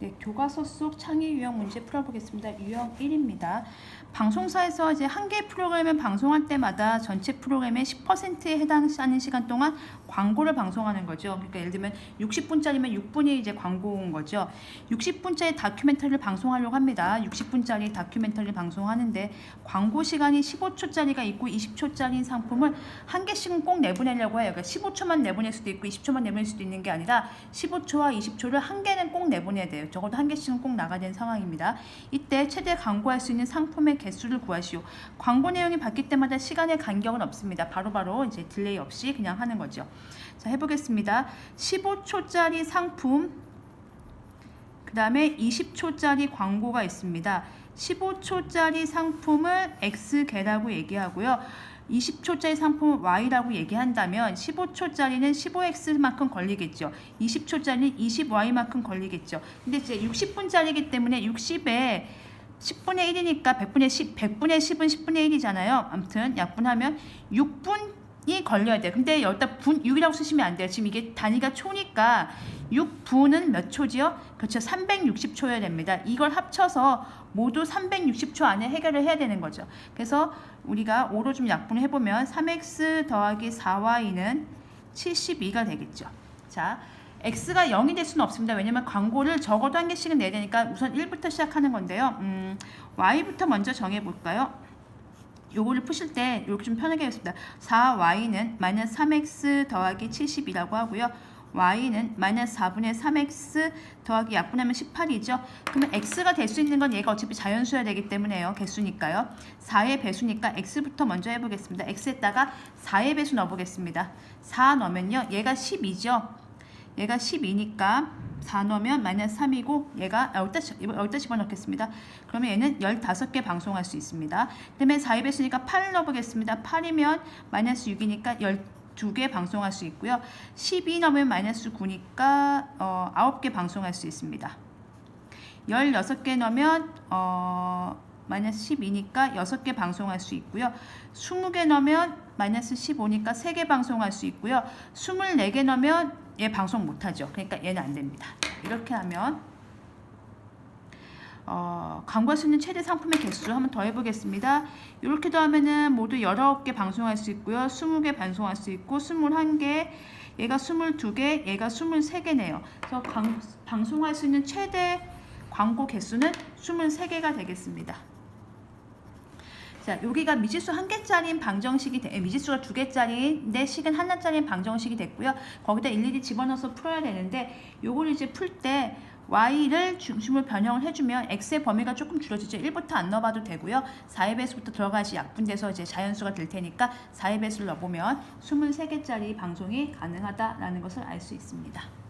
네, 교과서 속 창의 유형 문제 풀어보겠습니다. 유형 1입니다. 방송사에서 이제 한 개 프로그램을 방송할 때마다 전체 프로그램의 10%에 해당하는 시간 동안 광고를 방송하는 거죠. 그러니까 예를 들면 60분짜리면 6분이 이제 광고인 거죠. 60분짜리 다큐멘터리를 방송하려고 합니다. 60분짜리 다큐멘터리를 방송하는데 광고 시간이 15초짜리가 있고 20초짜리인 상품을 한 개씩은 꼭 내보내려고 해요. 그러니까 15초만 내보낼 수도 있고 20초만 내보낼 수도 있는 게 아니라 15초와 20초를 한 개는 꼭 내보내야 돼요. 적어도 한 개씩은 꼭 나가야 되는 상황입니다. 이때 최대 광고할 수 있는 상품의 개수를 구하시오. 광고 내용이 바뀔 때마다 시간의 간격은 없습니다. 바로 바로 이제 딜레이 없이 그냥 하는 거죠. 자, 해보겠습니다. 15초짜리 상품, 그 다음에 20초짜리 광고가 있습니다. 15초짜리 상품을 X개라고 얘기하고요. 20초짜리 상품을 Y라고 얘기한다면 15초짜리는 15X만큼 걸리겠죠. 20초짜리는 20Y만큼 걸리겠죠. 근데 이제 60분짜리이기 때문에 60에 10분의 1이니까 100분의 10, 100분의 10은 10분의 1이잖아요. 아무튼 약분하면 6분이 걸려야 돼요. 근데 여기다 분 6이라고 쓰시면 안 돼요. 지금 이게 단위가 초니까 6분은 몇 초지요? 그렇죠. 360초여야 됩니다. 이걸 합쳐서 모두 360초 안에 해결을 해야 되는 거죠. 그래서 우리가 5로 좀 약분을 해보면 3x 더하기 4y는 72가 되겠죠. 자, x가 0이 될 수는 없습니다. 왜냐면 광고를 적어도 한 개씩은 내야 되니까 우선 1부터 시작하는 건데요. 음, y부터 먼저 정해볼까요? 요거를 푸실 때 이렇게 좀 편하게 하겠습니다. 4y는 마이너스 3x 더하기 70이라고 하고요. Y는 마이너스 4분의 3x 더하기 약분하면 18이죠. 그러면 x가 될 수 있는 건 얘가 어차피 자연수여야 되기 때문에요. 개수니까요. 4의 배수니까 x부터 먼저 해보겠습니다. x에다가 4의 배수 넣어보겠습니다. 4 넣으면요. 얘가 12죠. 얘가 12니까 4 넣으면 마이너스 3이고 얘가 아, 여기다, 집- 여기다 집어넣겠습니다. 그러면 얘는 15개 방송할 수 있습니다. 그 다음에 4의 배수니까 8 넣어보겠습니다. 8이면 마이너스 6이니까 12개 방송할 수 있고요. 12 넣으면 마이너스 9니까 어, 9개 방송할 수 있습니다. 16개 넣으면 어, 마이너스 12니까 6개 방송할 수 있고요. 20개 넣으면 마이너스 15니까 3개 방송할 수 있고요. 24개 넣으면 얘 방송 못하죠. 그러니까 얘는 안 됩니다. 이렇게 하면 어, 광고할 수 있는 최대 상품의 개수 한번 더 해보겠습니다. 이렇게 더하면은 모두 19개 방송할 수 있고요. 20개 방송할 수 있고 21개 얘가 22개 얘가 23개네요. 그래서 방, 방송할 수 있는 최대 광고 개수는 23개가 되겠습니다. 자, 여기가 미지수 한 개짜리인 방정식이 돼, 미지수가 두 개짜리인데 식은 하나짜리인 방정식이 됐고요. 거기다 일일이 집어넣어서 풀어야 되는데 요걸 이제 풀 때 y를 중심으로 변형을 해주면 x의 범위가 조금 줄어지죠. 1부터 안 넣어봐도 되고요. 4의 배수부터 들어가시 약분돼서 이제 자연수가 될 테니까 4의 배수를 넣어보면 23개짜리 방송이 가능하다라는 것을 알 수 있습니다.